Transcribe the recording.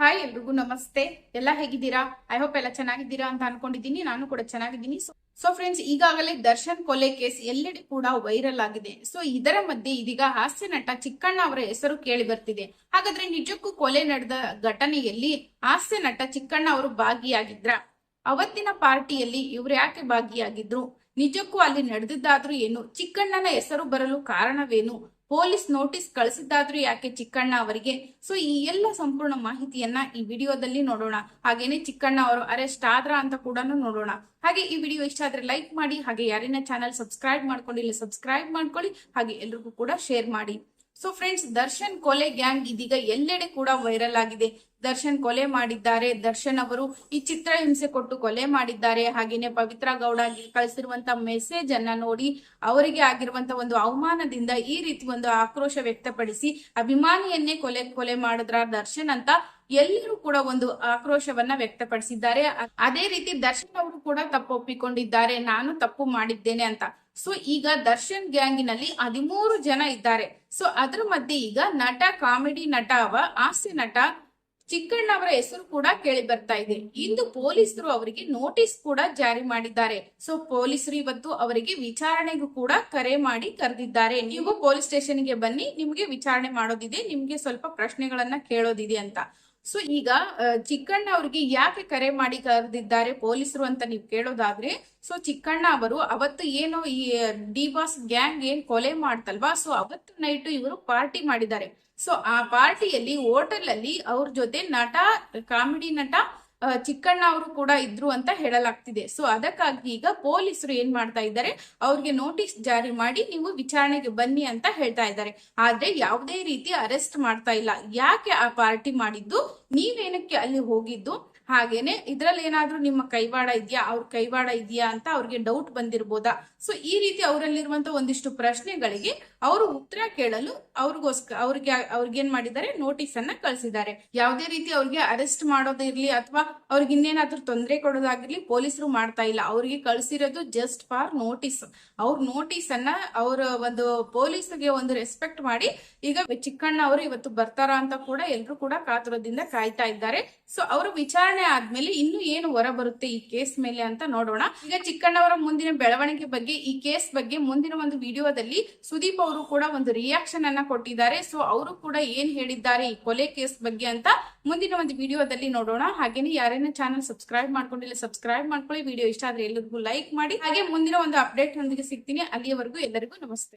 Hi ಎಲ್ರಿಗೂ ನಮಸ್ತೆ. ಎಲ್ಲ ಹೇಗಿದ್ದೀರಾ? ಐ ಹೋಪ್ ಎಲ್ಲ ಚೆನ್ನಾಗಿದ್ದೀರಾ ಅಂತ ಅನ್ಕೊಂಡಿದ್ದೀನಿ. ನಾನು ಕೂಡ ಚೆನ್ನಾಗಿದ್ದೀನಿ. ಸೊ ಫ್ರೆಂಡ್ಸ್ ಈಗಾಗಲೇ ದರ್ಶನ್ ಕೊಲೆ ಕೇಸ್ ಎಲ್ಲೆಡೆ ಕೂಡ ವೈರಲ್ ಆಗಿದೆ. ಸೊ ಇದರ ಮಧ್ಯೆ ಇದೀಗ ಹಾಸ್ಯ ನಟ ಚಿಕ್ಕಣ್ಣ ಅವರ ಹೆಸರು ಕೇಳಿ ಬರ್ತಿದೆ. ಹಾಗಾದ್ರೆ ನಿಜಕ್ಕೂ ಕೊಲೆ ನಡೆದ ಘಟನೆಯಲ್ಲಿ ಹಾಸ್ಯ ನಟ ಚಿಕ್ಕಣ್ಣ ಅವರು ಭಾಗಿಯಾಗಿದ್ರ? ಅವತ್ತಿನ ಪಾರ್ಟಿಯಲ್ಲಿ ಇವ್ರು ಯಾಕೆ ಭಾಗಿಯಾಗಿದ್ರು? ನಿಜಕ್ಕೂ ಅಲ್ಲಿ ನಡೆದಿದ್ದಾದ್ರೂ ಏನು? ಚಿಕ್ಕಣ್ಣನ ಹೆಸರು ಬರಲು ಕಾರಣವೇನು? ಪೊಲೀಸ್ ನೋಟಿಸ್ ಕಳಿಸಿದ್ದಾದ್ರೂ ಯಾಕೆ ಚಿಕ್ಕಣ್ಣ ಅವರಿಗೆ? ಸೊ ಈ ಎಲ್ಲ ಸಂಪೂರ್ಣ ಮಾಹಿತಿಯನ್ನ ಈ ವಿಡಿಯೋದಲ್ಲಿ ನೋಡೋಣ. ಹಾಗೇನೆ ಚಿಕ್ಕಣ್ಣ ಅವರು ಅರೆಸ್ಟ್ ಆದ್ರ ಅಂತ ಕೂಡ ನೋಡೋಣ. ಹಾಗೆ ಈ ವಿಡಿಯೋ ಇಷ್ಟ ಆದ್ರೆ ಲೈಕ್ ಮಾಡಿ, ಹಾಗೆ ಯಾರಿನ ಚಾನಲ್ ಸಬ್ಸ್ಕ್ರೈಬ್ ಮಾಡ್ಕೊಂಡಿಲ್ಲ ಸಬ್ಸ್ಕ್ರೈಬ್ ಮಾಡ್ಕೊಳ್ಳಿ, ಹಾಗೆ ಎಲ್ರಿಗೂ ಕೂಡ ಶೇರ್ ಮಾಡಿ. ಸೊ ಫ್ರೆಂಡ್ಸ್ ದರ್ಶನ್ ಕೊಲೆ ಗ್ಯಾಂಗ್ ಇದೀಗ ಎಲ್ಲೆಡೆ ಕೂಡ ವೈರಲ್ ಆಗಿದೆ. ದರ್ಶನ್ ಕೊಲೆ ಮಾಡಿದ್ದಾರೆ. ದರ್ಶನ್ ಅವರು ಈ ಚಿತ್ರ ಹಿಂಸೆ ಕೊಟ್ಟು ಕೊಲೆ ಮಾಡಿದ್ದಾರೆ. ಹಾಗೇನೆ ಪವಿತ್ರ ಗೌಡ ಕಳಿಸಿರುವಂತ ಮೆಸೇಜ್ ಅನ್ನ ನೋಡಿ ಅವರಿಗೆ ಆಗಿರುವಂತ ಒಂದು ಅವಮಾನದಿಂದ ಈ ರೀತಿ ಒಂದು ಆಕ್ರೋಶ ವ್ಯಕ್ತಪಡಿಸಿ ಅಭಿಮಾನಿಯನ್ನೇ ಕೊಲೆ ಕೊಲೆ ಮಾಡಿದ್ರ ದರ್ಶನ್ ಅಂತ ಎಲ್ಲರೂ ಕೂಡ ಒಂದು ಆಕ್ರೋಶವನ್ನ ವ್ಯಕ್ತಪಡಿಸಿದ್ದಾರೆ. ಅದೇ ರೀತಿ ದರ್ಶನ್ ಅವರು ಕೂಡ ತಪ್ಪು ಒಪ್ಪಿಕೊಂಡಿದ್ದಾರೆ. ನಾನು ತಪ್ಪು ಮಾಡಿದ್ದೇನೆ ಅಂತ. ಸೊ ಈಗ ದರ್ಶನ್ ಗ್ಯಾಂಗಿನಲ್ಲಿ ಹದಿಮೂರು ಜನ ಇದ್ದಾರೆ. ಸೊ ಅದ್ರ ಮಧ್ಯೆ ಈಗ ನಟ, ಕಾಮಿಡಿ ನಟ ಅವ, ಹಾಸ್ಯ ನಟ ಚಿಕ್ಕಣ್ಣ ಅವರ ಹೆಸರು ಕೂಡ ಕೇಳಿ ಬರ್ತಾ ಇದೆ. ಇಂದು ಪೊಲೀಸರು ಅವರಿಗೆ ನೋಟಿಸ್ ಕೂಡ ಜಾರಿ ಮಾಡಿದ್ದಾರೆ. ಸೊ ಪೊಲೀಸರು ಇವತ್ತು ಅವರಿಗೆ ವಿಚಾರಣೆಗೂ ಕೂಡ ಕರೆ ಮಾಡಿ ಕರೆದಿದ್ದಾರೆ. ನೀವು ಪೊಲೀಸ್ ಸ್ಟೇಷನ್ಗೆ ಬನ್ನಿ, ನಿಮ್ಗೆ ವಿಚಾರಣೆ ಮಾಡೋದಿದೆ, ನಿಮ್ಗೆ ಸ್ವಲ್ಪ ಪ್ರಶ್ನೆಗಳನ್ನ ಕೇಳೋದಿದೆ ಅಂತ. ಸೊ ಈಗ ಚಿಕ್ಕಣ್ಣ ಅವರಿಗೆ ಯಾಕೆ ಕರೆ ಮಾಡಿ ಕರೆದಿದ್ದಾರೆ ಪೊಲೀಸರು ಅಂತ ನೀವು ಕೇಳೋದಾದ್ರೆ ಸೊ ಚಿಕ್ಕಣ್ಣ ಅವರು ಅವತ್ತು ಏನು ಈ ಡಿ ಬಾಸ್ ಗ್ಯಾಂಗ್ ಏನ್ ಕೊಲೆ ಮಾಡ್ತಲ್ವಾ? ಸೊ ಅವತ್ತು ನೈಟ್ ಇವರು ಪಾರ್ಟಿ ಮಾಡಿದ್ದಾರೆ. ಸೊ ಆ ಪಾರ್ಟಿಯಲ್ಲಿ ಹೋಟೆಲ್ ಅಲ್ಲಿ ಅವ್ರ ಜೊತೆ ನಟ, ಕಾಮಿಡಿ ನಟ ಚಿಕ್ಕಣ್ಣ ಅವರು ಕೂಡ ಇದ್ರು ಅಂತ ಹೇಳಲಾಗ್ತಿದೆ. ಸೊ ಅದಕ್ಕಾಗಿ ಈಗ ಪೊಲೀಸರು ಏನ್ ಮಾಡ್ತಾ ಇದ್ದಾರೆ, ಅವ್ರಿಗೆ ನೋಟಿಸ್ ಜಾರಿ ಮಾಡಿ ನೀವು ವಿಚಾರಣೆಗೆ ಬನ್ನಿ ಅಂತ ಹೇಳ್ತಾ ಇದ್ದಾರೆ. ಆದ್ರೆ ಯಾವುದೇ ರೀತಿ ಅರೆಸ್ಟ್ ಮಾಡ್ತಾ ಇಲ್ಲ. ಯಾಕೆ ಆ ಪಾರ್ಟಿ ಮಾಡಿದ್ದು? ನೀವೇನಕ್ಕೆ ಅಲ್ಲಿ ಹೋಗಿದ್ದು? ಹಾಗೇನೆ ಇದ್ರಲ್ಲಿ ಏನಾದ್ರೂ ನಿಮ್ಮ ಕೈವಾಡ ಇದೆಯಾ? ಅವ್ರ ಕೈವಾಡ ಇದೆಯಾ ಅಂತ ಅವ್ರಿಗೆ ಡೌಟ್ ಬಂದಿರ್ಬೋದಾ? ಸೊ ಈ ರೀತಿ ಅವರಲ್ಲಿರುವಂತ ಒಂದಿಷ್ಟು ಪ್ರಶ್ನೆಗಳಿಗೆ ಅವರು ಉತ್ತರ ಕೇಳಲು ಅವ್ರಿಗೋಸ್ಕರ ಅವ್ರಿಗೆ ಅವ್ರಿಗೆ ಏನ್ ಮಾಡಿದ್ದಾರೆ? ನೋಟಿಸ್ ಅನ್ನ ಕಳಿಸಿದ್ದಾರೆ. ಯಾವುದೇ ರೀತಿ ಅವ್ರಿಗೆ ಅರೆಸ್ಟ್ ಮಾಡೋದಿರ್ಲಿ ಅಥವಾ ಅವ್ರಿಗೆ ಇನ್ನೇನಾದ್ರೂ ತೊಂದರೆ ಕೊಡೋದಾಗಿರ್ಲಿ ಪೊಲೀಸರು ಮಾಡ್ತಾ ಇಲ್ಲ. ಅವ್ರಿಗೆ ಕಳಿಸಿರೋದು ಜಸ್ಟ್ ಫಾರ್ ನೋಟಿಸ್ ಅವ್ರ ನೋಟಿಸ್ ಅನ್ನ ಅವ್ರ ಒಂದು ಪೊಲೀಸ್ಗೆ ಒಂದು ರೆಸ್ಪೆಕ್ಟ್ ಮಾಡಿ, ಈಗ ಚಿಕ್ಕಣ್ಣ ಅವರು ಇವತ್ತು ಬರ್ತಾರ ಅಂತ ಕೂಡ ಎಲ್ರು ಕೂಡ ಕಾತುರದಿಂದ ಕಾಯ್ತಾ ಇದ್ದಾರೆ. ಸೊ ಅವರು ವಿಚಾರಣೆ ಆದ್ಮೇಲೆ ಇನ್ನು ಏನು ಹೊರ ಬರುತ್ತೆ ಈ ಕೇಸ್ ಮೇಲೆ ಅಂತ ನೋಡೋಣ. ಈಗ ಚಿಕ್ಕಣ್ಣವರ ಮುಂದಿನ ಬೆಳವಣಿಗೆ ಬಗ್ಗೆ, ಈ ಕೇಸ್ ಬಗ್ಗೆ ಮುಂದಿನ ಒಂದು ವಿಡಿಯೋದಲ್ಲಿ ಸುದೀಪ್ ಅವರು ಕೂಡ ಒಂದು ರಿಯಾಕ್ಷನ್ ಅನ್ನ ಕೊಟ್ಟಿದ್ದಾರೆ. ಸೊ ಅವರು ಕೂಡ ಏನ್ ಹೇಳಿದ್ದಾರೆ ಈ ಕೊಲೆ ಕೇಸ್ ಬಗ್ಗೆ ಅಂತ ಮುಂದಿನ ಒಂದು ವಿಡಿಯೋದಲ್ಲಿ ನೋಡೋಣ. ಹಾಗೇನೆ ಯಾರೇನ ಚಾನಲ್ ಸಬ್ಸ್ಕ್ರೈಬ್ ಮಾಡ್ಕೊಂಡಿಲ್ಲ ಸಬ್ಸ್ಕ್ರೈಬ್ ಮಾಡ್ಕೊಳ್ಳಿ. ವಿಡಿಯೋ ಇಷ್ಟ ಆದ್ರೆ ಎಲ್ಲರಿಗೂ ಲೈಕ್ ಮಾಡಿ. ಹಾಗೆ ಮುಂದಿನ ಒಂದು ಅಪ್ಡೇಟ್ ನೊಂದಿಗೆ ಸಿಗ್ತೀನಿ. ಅಲ್ಲಿಯವರೆಗೂ ಎಲ್ಲರಿಗೂ ನಮಸ್ತೆ.